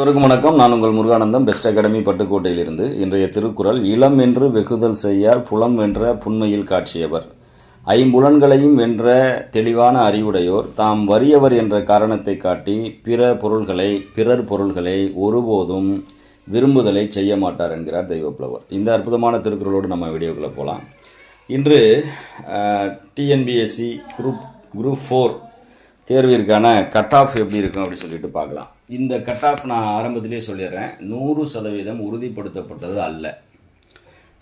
அனைவருக்கும் வணக்கம். நான் உங்கள் முருகானந்தம். Best academy பட்டுக்கோட்டையிலிருந்து. இன்றைய திருக்குறள் இளம் என்று வெகுதல் செய்யார் புலம் வென்ற புண்மையில் காட்சியவர். ஐம்புலன்களையும் வென்ற தெளிவான அறிவுடையோர் தாம் வறியவர் என்ற காரணத்தை காட்டி பிற பொருள்களை பிறர் பொருள்களை ஒருபோதும் விரும்புதலை செய்ய மாட்டார் என்கிறார் தெய்வப்புலவர். இந்த அற்புதமான திருக்குறளோடு நம்ம வீடியோக்குள்ளே போகலாம் இன்று டிஎன்பிஎஸ்சி குரூப் குரூப் ஃபோர் தேர்விற்கான கட் ஆஃப் எப்படி இருக்கும் அப்படின்னு சொல்லிட்டு பார்க்கலாம். இந்த கட் ஆஃப் நான் ஆரம்பத்திலே சொல்லிடுறேன். நூறு சதவீதம் உறுதிப்படுத்தப்பட்டது அல்ல.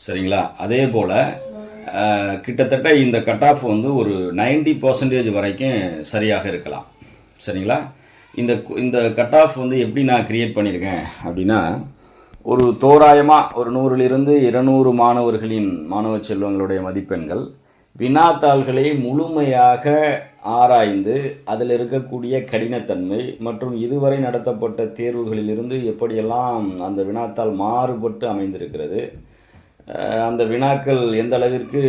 சரிங்களா? அதே போல் கிட்டத்தட்ட இந்த கட் ஆஃப் வந்து ஒரு 90% பர்சன்டேஜ் வரைக்கும் சரியாக இருக்கலாம். சரிங்களா? இந்த இந்த கட் ஆஃப் வந்து எப்படி நான் கிரியேட் பண்ணியிருக்கேன் அப்படின்னா ஒரு தோராயமாக ஒரு நூறிலிருந்து இருநூறு மாணவர்களின் மாணவ செல்வங்களுடைய மதிப்பெண்கள் வினாத்தாள்களை முழுமையாக ஆராய்ந்து அதில் இருக்கக்கூடிய கடினத்தன்மை மற்றும் இதுவரை நடத்தப்பட்ட தேர்வுகளிலிருந்து எப்படியெல்லாம் அந்த வினாத்தாள் மாறுபட்டு அமைந்திருக்கிறது அந்த வினாக்கள் எந்த அளவிற்கு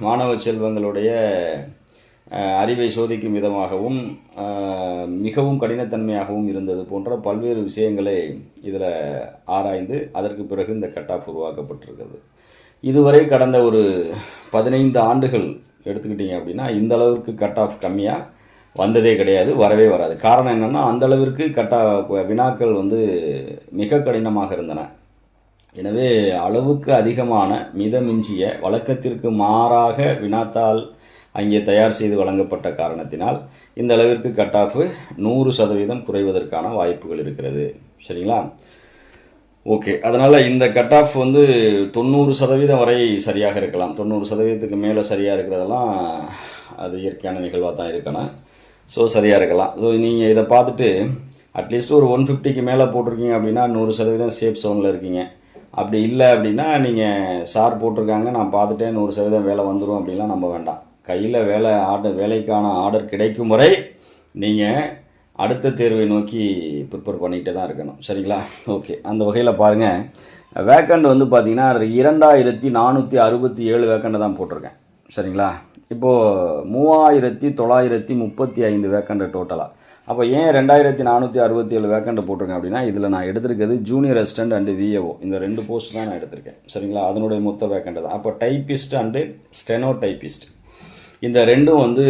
மாணவ செல்வங்களுடைய அறிவை சோதிக்கும் விதமாகவும் மிகவும் கடினத்தன்மையாகவும் இருந்தது போன்ற பல்வேறு விஷயங்களை இதில் ஆராய்ந்து அதற்கு பிறகு இந்த கட் ஆஃப் உருவாக்கப்பட்டிருக்கிறது. இதுவரை கடந்த ஒரு பதினைந்து ஆண்டுகள் எடுத்துக்கிட்டீங்க அப்படின்னா இந்த அளவுக்கு கட் ஆஃப் கம்மியாக வந்ததே கிடையாது வரவே வராது. காரணம் என்னென்னா அந்த அளவிற்கு வினாக்கள் வந்து மிக கடினமாக இருந்தன. எனவே அளவுக்கு அதிகமான மிதமிஞ்சிய வழக்கத்திற்கு மாறாக வினாத்தால் அங்கே தயார் செய்து வழங்கப்பட்ட காரணத்தினால் இந்த அளவிற்கு கட் ஆஃப் நூறு சதவீதம் குறைவதற்கான வாய்ப்புகள் இருக்கிறது. சரிங்களா? ஓகே அதனால் இந்த கட் ஆஃப் வந்து தொண்ணூறு சதவீதம் வரை சரியாக இருக்கலாம். தொண்ணூறு சதவீதத்துக்கு மேலே சரியாக இருக்கிறதெல்லாம் அது இயற்கையான நிகழ்வாக தான் இருக்கணும். ஸோ சரியாக இருக்கலாம். ஸோ நீங்கள் இதை பார்த்துட்டு அட்லீஸ்ட் ஒரு ஒன் ஃபிஃப்டிக்கு மேலே போட்டிருக்கீங்க அப்படின்னா நூறு சதவீதம் சேஃப் சோனில் இருக்கீங்க. அப்படி இல்லை அப்படின்னா நீங்கள் சார் போட்டிருக்காங்க நான் பார்த்துட்டேன் நூறு சதவீதம் வேலை வந்துடும் அப்படின்லாம் நம்ப வேண்டாம். கையில் வேலை ஆர்டர் வேலைக்கான ஆர்டர் கிடைக்கும் வரை நீங்கள் அடுத்த தேர்வை நோக்கி ப்ரிப்பேர் பண்ணிகிட்டே தான் இருக்கணும். சரிங்களா? ஓகே. அந்த வகையில் பாருங்கள் வேக்கண்ட் வந்து பார்த்தீங்கன்னா இரண்டாயிரத்தி நானூற்றி அறுபத்தி ஏழு வேக்கண்டை தான் போட்டிருக்கேன். சரிங்களா? இப்போது மூவாயிரத்தி தொள்ளாயிரத்தி முப்பத்தி ஐந்து வேக்கண்ட் டோட்டலாக அப்போ ஏன் ரெண்டாயிரத்தி நானூற்றி அறுபத்தி ஏழு வேக்கண்ட் போட்டிருக்கேன் அப்படின்னா இதில் நான் எடுத்திருக்கிறது ஜூனியர் அசிஸ்டன்ட் அண்டு விஏஓ இந்த ரெண்டு போஸ்ட் தான் நான் எடுத்திருக்கேன். சரிங்களா? அதனுடைய மொத்த வேக்கண்ட் தான். அப்போ டைப்பிஸ்ட் அண்டு ஸ்டெனோ டைப்பிஸ்ட் இந்த ரெண்டும் வந்து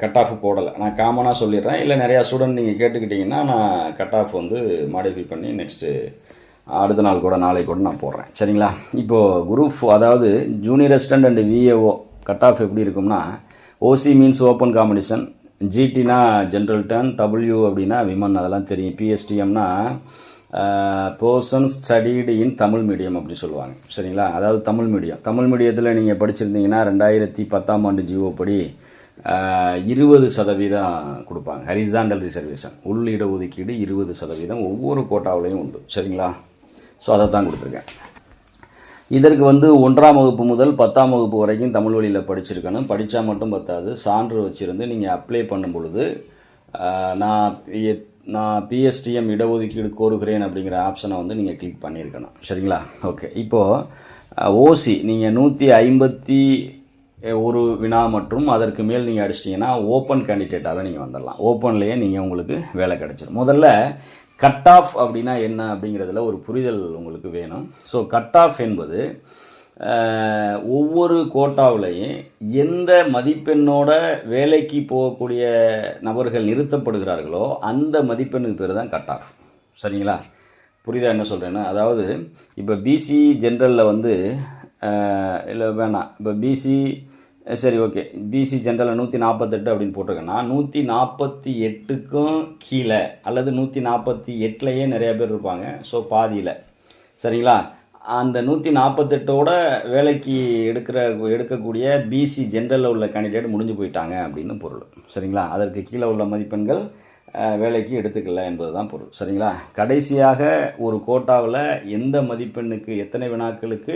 கட் ஆஃப் போடலை. நான் காமனாக சொல்லிடுறேன். இல்லை நிறையா ஸ்டூடெண்ட் நீங்கள் கேட்டுக்கிட்டிங்கன்னா நான் கட் ஆஃப் வந்து மாடிஃபை பண்ணி நெக்ஸ்ட்டு அடுத்த நாள் கூட நாளை கூட நான் போடுறேன். சரிங்களா? இப்போது குரூப் அதாவது junior assistant and VAO cut off எப்படி இருக்கும்னா ஓசி மீன்ஸ் ஓப்பன் காம்படிஷன் ஜிடினா ஜென்ரல் டர்ன் டபிள்யூ அப்படின்னா விமன் அதெல்லாம் தெரியும். பிஎஸ்டிஎம்னா person studied in Tamil medium அப்படி சொல்லுவாங்க. சரிங்களா? அதாவது தமிழ் மீடியம் தமிழ் மீடியத்தில் நீங்கள் படிச்சிருந்தீங்கன்னா ரெண்டாயிரத்தி பத்தாம் ஆண்டு ஜிஓ படி இருபது சதவீதம் கொடுப்பாங்க. Horizontal reservation. உள் இடஒதுக்கீடு இருபது சதவீதம். ஒவ்வொரு கோட்டாவிலையும் உண்டு. சரிங்களா? ஸோ அதை தான் கொடுத்துருக்கேன். இதற்கு வந்து ஒன்றாம் வகுப்பு முதல் பத்தாம் வகுப்பு வரைக்கும் தமிழ் வழியில் படிச்சிருக்கணும். படித்தா மட்டும் பத்தாது. சான்று வச்சுருந்து நீங்கள் அப்ளை பண்ணும் பொழுது நான் நான் பிஎஸ்டிஎம் இடஒதுக்கீடு கோருகிறேன் அப்படிங்கிற ஆப்ஷனை வந்து நீங்கள் கிளிக் பண்ணியிருக்கணும். சரிங்களா? ஓகே இப்போது ஓசி நீங்கள் நூற்றி ஐம்பத்தி ஒரு வினா மற்றும் அதற்கு மேல் நீங்கள் அடிச்சிட்டிங்கன்னா ஓப்பன் கேண்டிடேட்டாகவே நீங்கள் வந்துடலாம். ஓப்பன்லேயே நீங்கள் உங்களுக்கு வேலை கிடைச்சிடும் முதல்ல கட் ஆஃப் அப்படின்னா என்ன அப்படிங்கிறதுல ஒரு புரிதல் உங்களுக்கு வேணும். ஸோ கட் ஆஃப் என்பது ஒவ்வொரு கோட்டாவிலையும் எந்த மதிப்பெண்ணோட வேலைக்கு போகக்கூடிய நபர்கள் நிறுத்தப்படுகிறார்களோ அந்த மதிப்பெண்ணுக்கு பேர் தான் கட் ஆஃப் சரிங்களா? புரியுதா என்ன சொல்கிறேன்னா அதாவது இப்போ பிசி ஜென்ரலில் வந்து இல்லை வேணாம். இப்போ பிசி சரி ஓகே பிசி ஜென்ரலில் நூற்றி நாற்பத்தெட்டு அப்படின்னு போட்டிருக்கேன்னா நூற்றி நாற்பத்தி எட்டுக்கும் கீழே அல்லது நூற்றி நாற்பத்தி எட்டுலையே நிறைய பேர் இருப்பாங்க ஸோ பாதியில். சரிங்களா? அந்த நூற்றி நாற்பத்தெட்டோட வேலைக்கு எடுக்கிற எடுக்கக்கூடிய பிசி ஜென்ரலில் உள்ள கேண்டிடேட் முடிஞ்சு போயிட்டாங்க அப்படின்னு பொருள். சரிங்களா? அதற்கு கீழே உள்ள மதிப்பெண்கள் வேலைக்கு எடுத்துக்கல என்பது தான் பொருள். சரிங்களா? கடைசியாக ஒரு கோட்டாவில் எந்த மதிப்பெண்ணுக்கு எத்தனை வினாக்களுக்கு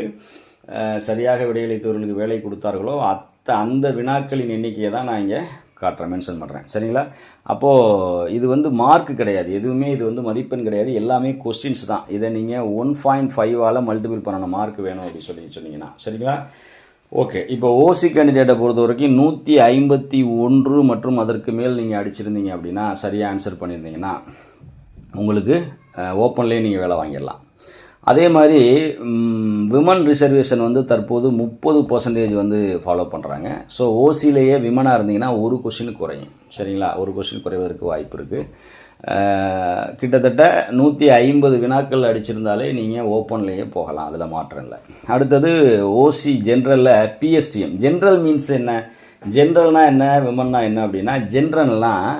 சரியாக விடையளித்தவர்களுக்கு வேலை கொடுத்தார்களோ அத்த அந்த வினாக்களின் எண்ணிக்கையை தான் நான் இங்கே காட்டுறேன் மென்ஷன் பண்ணுறேன் சரிங்களா? அப்போது இது வந்து மார்க் கிடையாது. எதுவுமே இது வந்து மதிப்பெண் கிடையாது. எல்லாமே கொஸ்டின்ஸ் தான். இதை நீங்கள் ஒன் பாயிண்ட் ஃபைவால் மல்டிபிள் பண்ணணும். மார்க் வேணும் அப்படின்னு சொல்லி சொன்னீங்கன்னா. சரிங்களா? ஓகே இப்போ ஓசி கேண்டிடேட்டை பொறுத்த வரைக்கும் நூற்றி ஐம்பத்தி ஒன்று மற்றும் அதற்கு மேல் நீங்கள் அடிச்சிருந்தீங்க அப்படின்னா சரியாக ஆன்சர் பண்ணியிருந்தீங்கன்னா உங்களுக்கு ஓப்பன்லேயே நீங்கள் வேலை வாங்கிடலாம். அதே மாதிரி விமன் ரிசர்வேஷன் வந்து தற்போது முப்பது பர்சன்டேஜ் வந்து ஃபாலோ பண்ணுறாங்க ஸோ ஓசிலேயே விமனாக இருந்தீங்கன்னா ஒரு கொஷின் குறையும். சரிங்களா? ஒரு கொஷின் குறைவதற்கு வாய்ப்பு இருக்குது கிட்டத்தட்ட நூற்றி ஐம்பது வினாக்கள் அடிச்சிருந்தாலே நீங்கள் ஓப்பன்லேயே போகலாம். அதில் மாற்றம் இல்லை. அடுத்தது ஓசி ஜென்ரலில் பிஎஸ்டிஎம் ஜென்ரல் மீன்ஸ் என்ன? ஜென்ரல்னால் என்ன? விமன்னா என்ன அப்படின்னா ஜென்ரல்னால்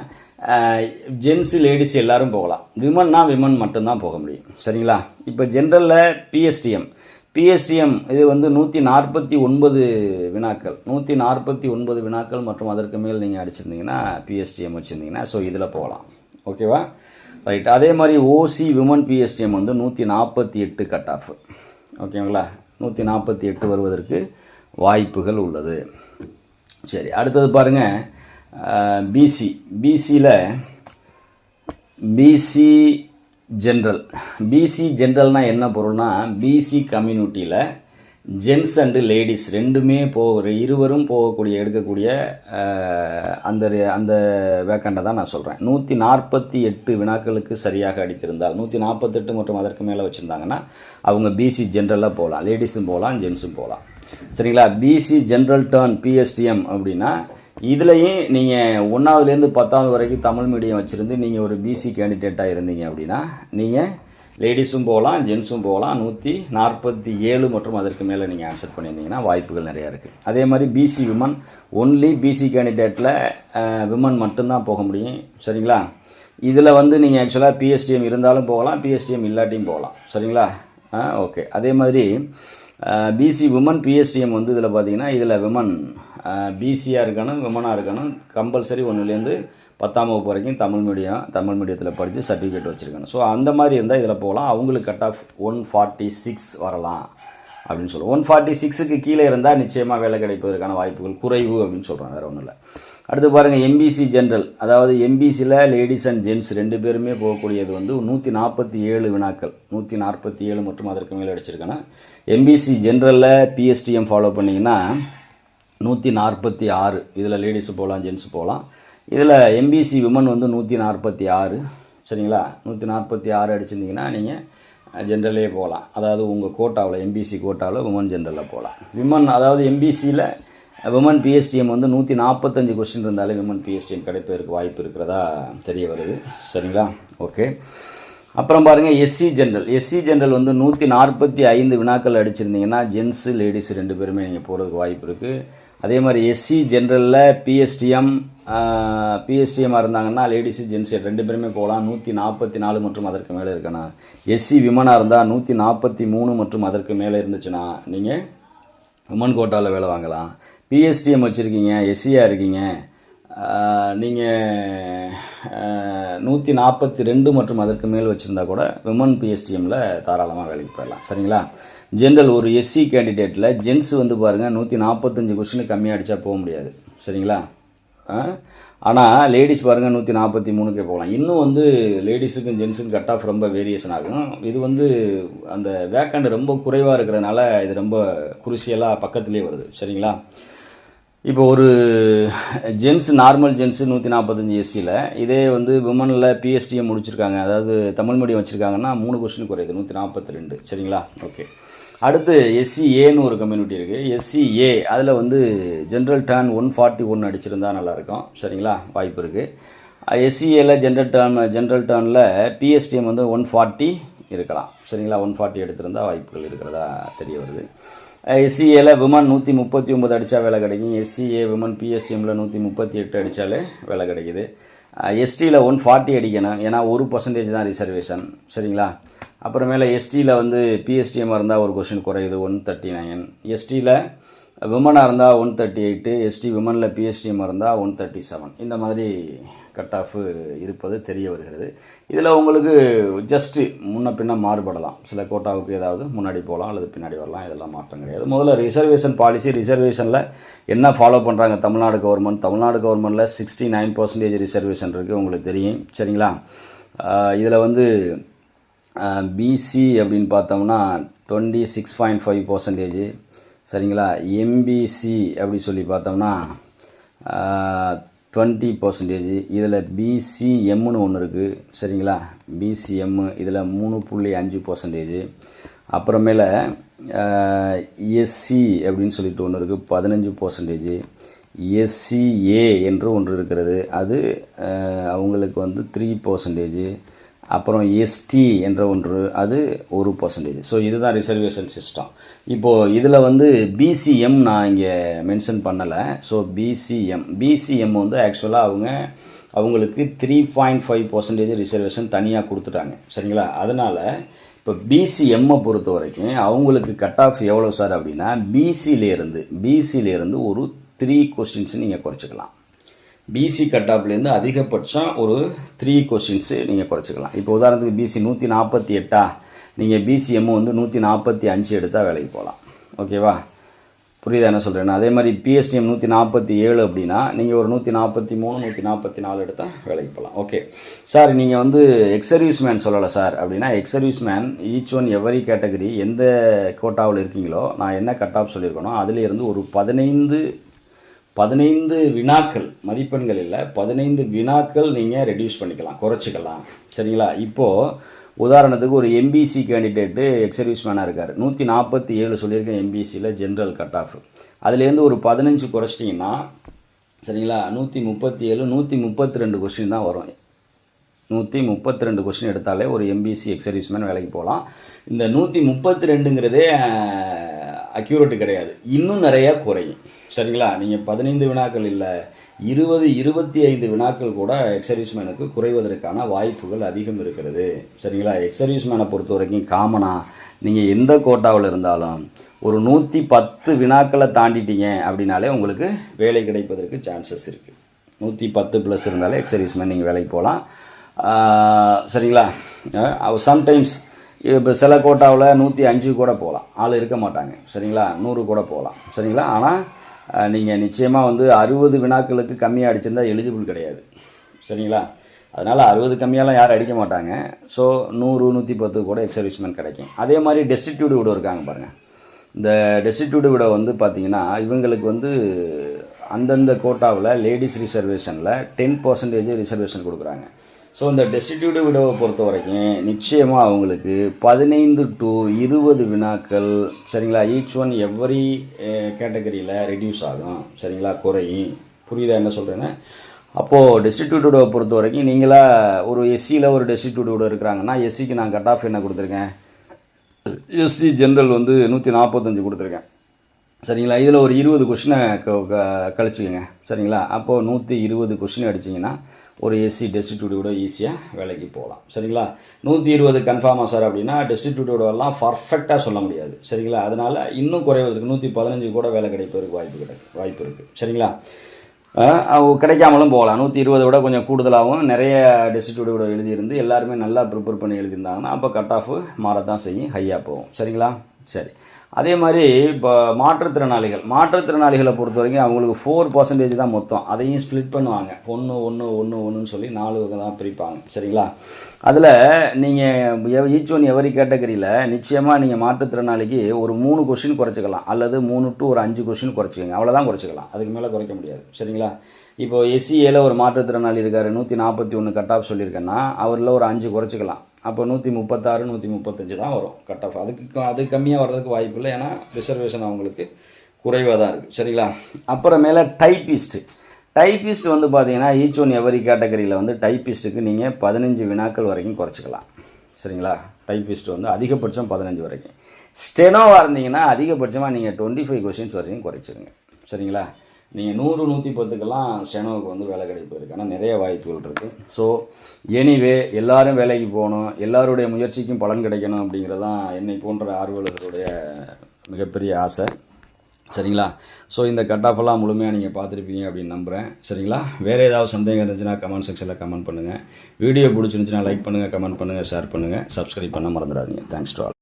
ஜென்ஸு லேடிஸ் எல்லாரும் போகலாம். விமன்னா விமன் மட்டும்தான் போக முடியும். சரிங்களா? இப்போ ஜென்ரலில் பிஎஸ்டிஎம் பிஎஸ்டிஎம் இது வந்து நூற்றி நாற்பத்தி ஒன்பது வினாக்கள். நூற்றி நாற்பத்தி ஒன்பது வினாக்கள் மற்றும் அதற்கு மேல் நீங்கள் அடிச்சிருந்தீங்கன்னா பிஎஸ்டிஎம் வச்சுருந்தீங்கன்னா ஸோ இதில் போகலாம். ஓகேவா? ரைட் அதே மாதிரி ஓசி விமன் பிஎஸ்டிஎம் வந்து நூற்றி நாற்பத்தி எட்டு கட் ஆஃப் ஓகேங்களா? நூற்றி நாற்பத்தி எட்டு வருவதற்கு வாய்ப்புகள் உள்ளது. சரி அடுத்தது பாருங்கள் பிசி பிசியில் பிசி ஜென்ரல் பிசி ஜென்ரல்னால் என்ன பொருள்னா பிசி கம்யூனிட்டியில் ஜென்ஸ் அண்டு லேடிஸ் ரெண்டுமே போகிற இருவரும் போகக்கூடிய எடுக்கக்கூடிய அந்த அந்த வேக்கண்டை தான் நான் சொல்கிறேன் நூற்றி நாற்பத்தி எட்டு வினாக்களுக்கு சரியாக அடித்திருந்தால் நூற்றி நாற்பத்தெட்டு மற்றும் அதற்கு மேலே வச்சுருந்தாங்கன்னா அவங்க பிசி ஜென்ரலாக போகலாம். லேடிஸும் போகலாம் ஜென்ஸும் போகலாம். சரிங்களா? பிசி ஜென்ரல் டர்ன் பிஎஸ்டிஎம் அப்படின்னா இதுலேயும் நீங்கள் ஒன்றாவதுலேருந்து பத்தாவது வரைக்கும் தமிழ் மீடியம் வச்சுருந்து நீங்கள் ஒரு பிசி கேண்டிடேட்டாக இருந்தீங்க அப்படின்னா நீங்கள் லேடிஸும் போகலாம் ஜென்ஸும் போகலாம். நூற்றி நாற்பத்தி ஏழு மற்றும் அதற்கு மேலே நீங்கள் ஆன்சர் பண்ணியிருந்தீங்கன்னா வாய்ப்புகள் நிறையா இருக்குது அதே மாதிரி பிசி விமன் ஒன்லி பிசி கேண்டிடேட்டில் விமன் மட்டும்தான் போக முடியும். சரிங்களா? இதில் வந்து நீங்கள் ஆக்சுவலாக பிஎஸ்டிஎம் இருந்தாலும் போகலாம் பிஎஸ்டிஎம் இல்லாட்டியும் போகலாம். சரிங்களா? ஆ ஓகே அதே மாதிரி பிசி விமன் பிஎஸ்டிஎம் வந்து இதில் பார்த்தீங்கன்னா இதில் விமன் பிசியாக இருக்கணும் விமனாக இருக்கணும். கம்பல்சரி ஒன்றுலேருந்து பத்தாம் வகுப்பு வரைக்கும் தமிழ் மீடியம் தமிழ் மீடியத்தில் படித்து சர்டிஃபிகேட் வச்சுருக்கணும். ஸோ அந்த மாதிரி இருந்தால் இதில் போகலாம். அவங்களுக்கு cut off one forty six வரலாம் அப்படின்னு சொல்லுவோம். ஒன் ஃபார்ட்டி சிக்ஸுக்கு கீழே இருந்தால் நிச்சயமாக வேலை கிடைப்பதற்கான வாய்ப்புகள் குறைவு அப்படின்னு சொல்கிறேன் வேறு ஒன்றும் இல்லை. அடுத்து பாருங்கள் எம்பிசி ஜென்ரல் அதாவது எம்பிசியில் லேடிஸ் அண்ட் ஜென்ட்ஸ் ரெண்டு பேருமே போகக்கூடியது வந்து நூற்றி நாற்பத்தி ஏழு வினாக்கள். நூற்றி நாற்பத்தி ஏழு மற்றும் அதற்கு மேலே அடிச்சிருக்கேன்னா எம்பிசி ஜென்ரலில் பிஎஸ்டிஎம் ஃபாலோ பண்ணிங்கன்னா நூற்றி நாற்பத்தி ஆறு. இதில் லேடிஸு போகலாம் ஜென்ஸு போகலாம். இதில் எம்பிசி விமன் வந்து நூற்றி நாற்பத்தி ஆறு. சரிங்களா? நூற்றி நாற்பத்தி ஆறு அடிச்சிருந்தீங்கன்னா நீங்கள் ஜென்ரலே போகலாம். அதாவது உங்கள் கோட்டாவில் எம்பிசி கோட்டாவில் விமன் ஜென்ரலில் போகலாம். விமன் அதாவது எம்பிசியில் விமன் பிஎஸ்டிஎம் வந்து நூற்றி நாற்பத்தஞ்சு கொஸ்டின் இருந்தாலே விமன் பிஎஸ்டிஎம் கிடைப்பதற்கு வாய்ப்பு இருக்கிறதா தெரிய வருது. சரிங்களா? ஓகே அப்புறம் பாருங்கள் எஸ்சி ஜென்ரல் எஸ்சி ஜென்ரல் வந்து நூற்றி நாற்பத்தி ஐந்து வினாக்கள் அடிச்சிருந்தீங்கன்னா ஜென்ஸு லேடிஸ் ரெண்டு பேருமே நீங்கள் போகிறதுக்கு வாய்ப்பு இருக்குது அதே மாதிரி எஸ்சி ஜென்ரலில் பிஎஸ்டிஎம் பிஎஸ்டிஎம்மாக இருந்தாங்கன்னா லேடிஸு ஜென்ஸ் ரெண்டு பேருமே போகலாம். நூற்றி நாற்பத்தி நாலு மற்றும் அதற்கு மேலே இருக்கணும். எஸ்சி விமனாக இருந்தால் நூற்றி நாற்பத்தி மூணு மற்றும் அதற்கு மேலே இருந்துச்சுன்னா நீங்கள் உமன் கோட்டாவில் வேலை வாங்கலாம். பிஎஸ்டிஎம் வச்சுருக்கீங்க எஸ்சியாக இருக்கீங்க. நீங்கள் நூற்றி நாற்பத்தி ரெண்டு மற்றும் அதற்கு மேல் வச்சுருந்தா கூட விமன் பிஎஸ்டிஎம்மில் தாராளமாக வேலைக்கு போயிடலாம். சரிங்களா? ஜென்ரல் ஒரு எஸ்சி கேண்டிடேட்டில் ஜென்ஸ் வந்து பாருங்கள் நூற்றி நாற்பத்தஞ்சு கொஸ்டின் கம்மியாக அடித்தா போக முடியாது. சரிங்களா? ஆனால் லேடிஸ் பாருங்கள் நூற்றி நாற்பத்தி மூணுக்கே போகலாம். இன்னும் வந்து லேடிஸுக்கும் ஜென்ஸுக்கும் கட் ஆஃப் ரொம்ப வேரியேஷன் ஆகும். இது வந்து அந்த வேக்கண்ட் ரொம்ப குறைவாக இருக்கிறதுனால இது ரொம்ப குருசியலாக பக்கத்துலேயே வருது. சரிங்களா? இப்போ ஒரு ஜென்ஸ் நார்மல் ஜென்ஸு நூற்றி நாற்பத்தஞ்சு எஸ்சியில் இதே வந்து விமனில் பிஎஸ்டிஎம் முடிச்சிருக்காங்க. அதாவது தமிழ் மீடியம் வச்சுருக்காங்கன்னா மூணு கொஸ்டின் குறையுது நூற்றி நாற்பத்தி ரெண்டு சரிங்களா ஓகே அடுத்து எஸ்சி ஏன்னு ஒரு கம்யூனிட்டி இருக்குது எஸ்சி ஏ அதில் வந்து general turn one forty one அடிச்சிருந்தா நல்லாயிருக்கும். சரிங்களா? வாய்ப்பு இருக்குது எஸ்சிஏல ஜென்ரல் டர்ன் ஜென்ரல் டேர்னில் பிஎஸ்டிஎம் வந்து ஒன் ஃபார்ட்டி இருக்கலாம். சரிங்களா? ஒன் ஃபார்ட்டி எடுத்திருந்தா வாய்ப்புகள் இருக்கிறதா தெரிய வருது. எஸ்சிஏல விமன் நூற்றி முப்பத்தி ஒம்பது அடித்தா வேலை கிடைக்கும். எஸ்சிஏ விமன் பிஎஸ்டிஎம்மில் நூற்றி முப்பத்தி எட்டு அடித்தாலே வேலை கிடைக்குது. எஸ்டியில் ஒன் ஃபார்ட்டி அடிக்கணும். ஏன்னா ஒரு பர்சன்டேஜ் தான் ரிசர்வேஷன் சரிங்களா? அப்புறமேல எஸ்டியில் வந்து பிஎஸ்டிஎம்மாக இருந்தால் ஒரு கொஷின் குறையுது ஒன் தேர்ட்டி நைன் எஸ்டியில் விமனாக இருந்தால் ஒன் தேர்ட்டி எயிட்டு எஸ்டி விமனில் பிஎஸ்டிஎம் இருந்தால் ஒன் தேர்ட்டி செவன் இந்த மாதிரி கட் ஆஃப் இருப்பது தெரிய வருகிறது. இதில் உங்களுக்கு ஜஸ்ட்டு முன்ன பின்ன மாறுபடலாம். சில கோட்டாவுக்கு ஏதாவது முன்னாடி போகலாம் அல்லது பின்னாடி வரலாம். இதெல்லாம் மாற்றம் கிடையாது. முதல்ல ரிசர்வேஷன் பாலிசி ரிசர்வேஷனில் என்ன ஃபாலோ பண்ணுறாங்க தமிழ்நாடு கவர்மெண்ட் தமிழ்நாடு கவர்மெண்ட்டில் சிக்ஸ்டி நைன் பர்சன்டேஜ் ரிசர்வேஷன் இருக்குது உங்களுக்கு தெரியும். சரிங்களா? இதில் வந்து பிசி அப்படின்னு பார்த்தோம்னா twenty six point five percentage சரிங்களா எம்பிசி அப்படி சொல்லி பார்த்தோம்னா டுவெண்ட்டி பர்சன்டேஜ் இதில் பிசிஎம்னு ஒன்று இருக்குது சரிங்களா? பிசிஎம் இதில் மூணு புள்ளி அஞ்சு பர்சன்டேஜ் அப்புறமேல எஸ்சி அப்படின்னு சொல்லிட்டு ஒன்று இருக்குது பதினஞ்சு பர்சன்டேஜ் எஸ்சிஏ என்று ஒன்று இருக்கிறது. அது அவங்களுக்கு வந்து த்ரீ பர்சன்டேஜ் அப்புறம் எஸ்டி என்ற ஒன்று அது ஒரு பர்சன்டேஜ் ஸோ இதுதான் ரிசர்வேஷன் சிஸ்டம் இப்போது இதில் வந்து பிசிஎம் நான் இங்கே மென்ஷன் பண்ணலை. ஸோ பிசிஎம் பிசிஎம் வந்து ஆக்சுவலாக அவங்க அவங்களுக்கு three point five percentage reservation தனியாக கொடுத்துட்டாங்க. சரிங்களா? அதனால் இப்போ பிசிஎம்மை பொறுத்த வரைக்கும் அவங்களுக்கு கட் ஆஃப் எவ்வளோ சார் அப்படின்னா பிசியிலேருந்து பிசியிலேருந்து ஒரு த்ரீ கொஸ்டின்ஸ் நீங்கள் குறைச்சிக்கலாம். பிசி கட் ஆஃப்லேருந்து அதிகபட்சம் ஒரு த்ரீ கொஷின்ஸு நீங்கள் குறைச்சிக்கலாம். இப்போ உதாரணத்துக்கு பிசி நூற்றி நாற்பத்தி எட்டா நீங்கள் பிசிஎம்மு வந்து நூற்றி நாற்பத்தி அஞ்சு எடுத்தால் வேலைக்கு போகலாம் ஓகேவா புரியுதா என்ன சொல்கிறேன் அதே மாதிரி பிஎஸ்டிஎம் நூற்றி நாற்பத்தி ஏழு அப்படின்னா நீங்கள் ஒரு நூற்றி நாற்பத்தி மூணு நூற்றி நாற்பத்தி நாலு எடுத்தால் வேலைக்கு போகலாம் ஓகே சார் நீங்கள் வந்து எக்ஸர்வீஸ் மேன் சொல்லலை சார் அப்படின்னா ex service man each one every category எந்த கோட்டாவில் இருக்கீங்களோ நான் என்ன கட் ஆஃப் சொல்லியிருக்கணும் அதிலிருந்து ஒரு பதினைந்து பதினைந்து வினாக்கள் மதிப்பெண்கள் இல்லை பதினைந்து வினாக்கள் நீங்கள் ரெடியூஸ் பண்ணிக்கலாம் குறைச்சிக்கலாம். சரிங்களா? இப்போது உதாரணத்துக்கு ஒரு எம்பிசி கேண்டிடேட்டு எக்ஸர்வீஸ் மேனாக இருக்கார். நூற்றி நாற்பத்தி ஏழு சொல்லியிருக்கேன் எம்பிசியில் ஜென்ரல் கட் ஆஃப் அதுலேருந்து ஒரு பதினஞ்சு குறைச்சிட்டிங்கன்னா சரிங்களா? நூற்றி முப்பத்தி ஏழு நூற்றி முப்பத்தி ரெண்டு கொஸ்டின் தான் வரும். நூற்றி முப்பத்தி ரெண்டு கொஸ்டின் எடுத்தாலே ஒரு எம்பிசி எக்ஸர்வீஸ்மேன் வேலைக்கு போகலாம். இந்த நூற்றி முப்பத்தி ரெண்டுங்கிறதே அக்யூரேட்டு கிடையாது. இன்னும் நிறையா குறையும். சரிங்களா? நீங்கள் பதினைந்து வினாக்கள் இல்லை இருபது இருபத்தி ஐந்து வினாக்கள் கூட எக்ஸர்வீஸ்மேனுக்கு குறைவதற்கான வாய்ப்புகள் அதிகம் இருக்கிறது. சரிங்களா? எக்ஸர்வீஸ்மேனை பொறுத்த வரைக்கும் காமனாக நீங்கள் எந்த கோட்டாவில் இருந்தாலும் ஒரு நூற்றி பத்து வினாக்களை தாண்டிட்டீங்க அப்படின்னாலே உங்களுக்கு வேலை கிடைப்பதற்கு சான்சஸ் இருக்குது நூற்றி பத்து ப்ளஸ் இருந்தாலே எக்ஸர்வீஸ்மேன் நீங்கள் வேலைக்கு போகலாம். சரிங்களா? சம்டைம்ஸ் இப்போ சில கோட்டாவில் நூற்றி அஞ்சு கூட போகலாம். ஆள் இருக்க மாட்டாங்க. சரிங்களா? நூறு கூட போகலாம். சரிங்களா? ஆனால் நீங்கள் நிச்சயமாக வந்து அறுபது வினாக்களுக்கு கம்மியாக அடிச்சிருந்தா எலிஜிபிள் கிடையாது. சரிங்களா? அதனால் அறுபது கம்மியாலாம் யாரும் அடிக்க மாட்டாங்க. ஸோ நூறு நூற்றி பத்து கூட எக்ஸர்வீஸ்மேன் கிடைக்கும். அதே மாதிரி டெஸ்டிடியூடு விட இருக்காங்க பாருங்கள் இந்த டெஸ்டிடியூடு விட வந்து பார்த்தீங்கன்னா இவங்களுக்கு வந்து அந்தந்த கோட்டாவில் லேடிஸ் ரிசர்வேஷனில் டென் பர்சன்டேஜ் ரிசர்வேஷன் கொடுக்குறாங்க. ஸோ இந்த டெஸ்டிடியூட் விடவை பொறுத்த வரைக்கும் நிச்சயமாக அவங்களுக்கு பதினைந்து டு இருபது வினாக்கள் சரிங்களா? ஈச் ஒன் எவ்வரி கேட்டகரியில் ரெடியூஸ் ஆகும். சரிங்களா? குறையும். புரியுதா என்ன சொல்கிறேன்னு அப்போது டெஸ்டிடியூட்டோட பொறுத்த வரைக்கும் நீங்களா ஒரு எஸ்சியில் ஒரு டெஸ்டிடியூட்டோட இருக்கிறாங்கன்னா எஸ்சிக்கு நான் கட் ஆஃப் என்ன கொடுத்துருக்கேன்? எஸ்சி ஜென்ரல் வந்து நூற்றி நாற்பத்தஞ்சு கொடுத்துருக்கேன். சரிங்களா? இதில் ஒரு இருபது கொஷினை க க- சரிங்களா? அப்போது நூற்றி இருபது கொஷின் அடிச்சிங்கன்னா ஒரு எஸ்சி டெஸ்டிடியூட்டோட ஈஸியாக வேலைக்கு போகலாம். சரிங்களா? நூற்றி இருபது கன்ஃபார்மாக சார் அப்படின்னா டெஸ்டிடியூட்டோடலாம் பர்ஃபெக்டாக சொல்ல முடியாது. சரிங்களா? அதனால் இன்னும் குறைவதற்கு நூற்றி பதினஞ்சு கூட வேலை கிடைப்பதற்கு வாய்ப்பு கிடைக்கு வாய்ப்பு இருக்குது சரிங்களா? அவ கிடைக்காமலும் போகலாம். நூற்றி இருபதை விட கொஞ்சம் கூடுதலாகவும் நிறைய டெஸ்டிடியூட் எழுதியிருந்து எல்லாருமே நல்லா ப்ரிப்பேர் பண்ணி எழுதியிருந்தாங்கன்னா அப்போ கட் ஆஃப் மாறத்தான் செய்யும் ஹையாக போகும். சரிங்களா? சரி. அதே மாதிரி இப்போ மாற்றுத்திறனாளிகள். மாற்றுத்திறனாளிகளை பொறுத்த வரைக்கும் அவங்களுக்கு ஃபோர் பர்சன்டேஜ் தான் மொத்தம். அதையும் ஸ்ப்ளிட் பண்ணுவாங்க. ஒன்று ஒன்று ஒன்று ஒன்றுன்னு சொல்லி நாலு வகை தான் பிரிப்பாங்க. சரிங்களா? அதில் நீங்கள் ஈச் ஒன் எவரி கேட்டகரியில் நிச்சயமாக நீங்கள் மாற்றுத்திறனாளிக்கு ஒரு மூணு கொஷின் குறைச்சிக்கலாம். அல்லது மூணு டு ஒரு அஞ்சு கொஷின் குறைச்சிக்கங்க. அவ்வளோதான் குறைச்சிக்கலாம். அதுக்கு மேலே குறைக்க முடியாது. சரிங்களா? இப்போ எஸ்சிஏல ஒரு மாற்றுத்திறனாளி இருக்கார். நூற்றி நாற்பத்தி ஒன்று கட் ஆஃப் சொல்லியிருக்கேன்னா அவரில் ஒரு அஞ்சு குறைச்சிக்கலாம். அப்போ நூற்றி முப்பத்தாறு நூற்றி முப்பத்தஞ்சு தான் வரும். கட் ஆஃப் அதுக்கு அது கம்மியாக வர்றதுக்கு வாய்ப்பு இல்லை. ஏன்னா ரிசர்வேஷன் அவங்களுக்கு குறைவாக தான் இருக்குது சரிங்களா? அப்புறமேல டைப்பிஸ்ட்டு டைப்பிஸ்ட் வந்து பார்த்தீங்கன்னா ஈச் ஒன் எவரி கேட்டகரியில் வந்து டைப்பிஸ்ட்டுக்கு நீங்கள் பதினஞ்சு வினாக்கள் வரைக்கும் குறைச்சிக்கலாம். சரிங்களா? டைப்பிஸ்ட் வந்து அதிகபட்சம் பதினஞ்சு வரைக்கும். ஸ்டெனோவாக இருந்தீங்கன்னா அதிகபட்சமாக நீங்கள் டுவெண்ட்டி ஃபைவ் கொஷின்ஸ் வரைக்கும் குறைச்சிருங்க. சரிங்களா? நீங்கள் நூறு நூற்றி பத்துக்கெல்லாம் ஸ்டெனோவுக்கு வந்து வேலை கிடைப்பதற்கான நிறைய வாய்ப்புகள் இருக்குது ஸோ எனிவே எல்லாரும் வேலைக்கு போகணும். எல்லாருடைய முயற்சிக்கும் பலன் கிடைக்கணும் அப்படிங்கிறது தான் என்னை போன்ற ஆர்வலர்களுடைய மிகப்பெரிய ஆசை. சரிங்களா? ஸோ இந்த கட் ஆஃப் எல்லாம் முழுமையாக நீங்கள் பார்த்துருப்பீங்க அப்படின்னு நம்புகிறேன் சரிங்களா? வேறு ஏதாவது சந்தேகம் இருந்துச்சுன்னா கமெண்ட் செக்ஷனில் கமெண்ட் பண்ணுங்கள் வீடியோ பிடிச்சிருந்துச்சுன்னா லைக் பண்ணுங்கள் கமெண்ட் பண்ணுங்கள் ஷேர் பண்ணுங்கள் சப்ஸ்கிரைப் பண்ண மறந்துடாதீங்க. Thanks to all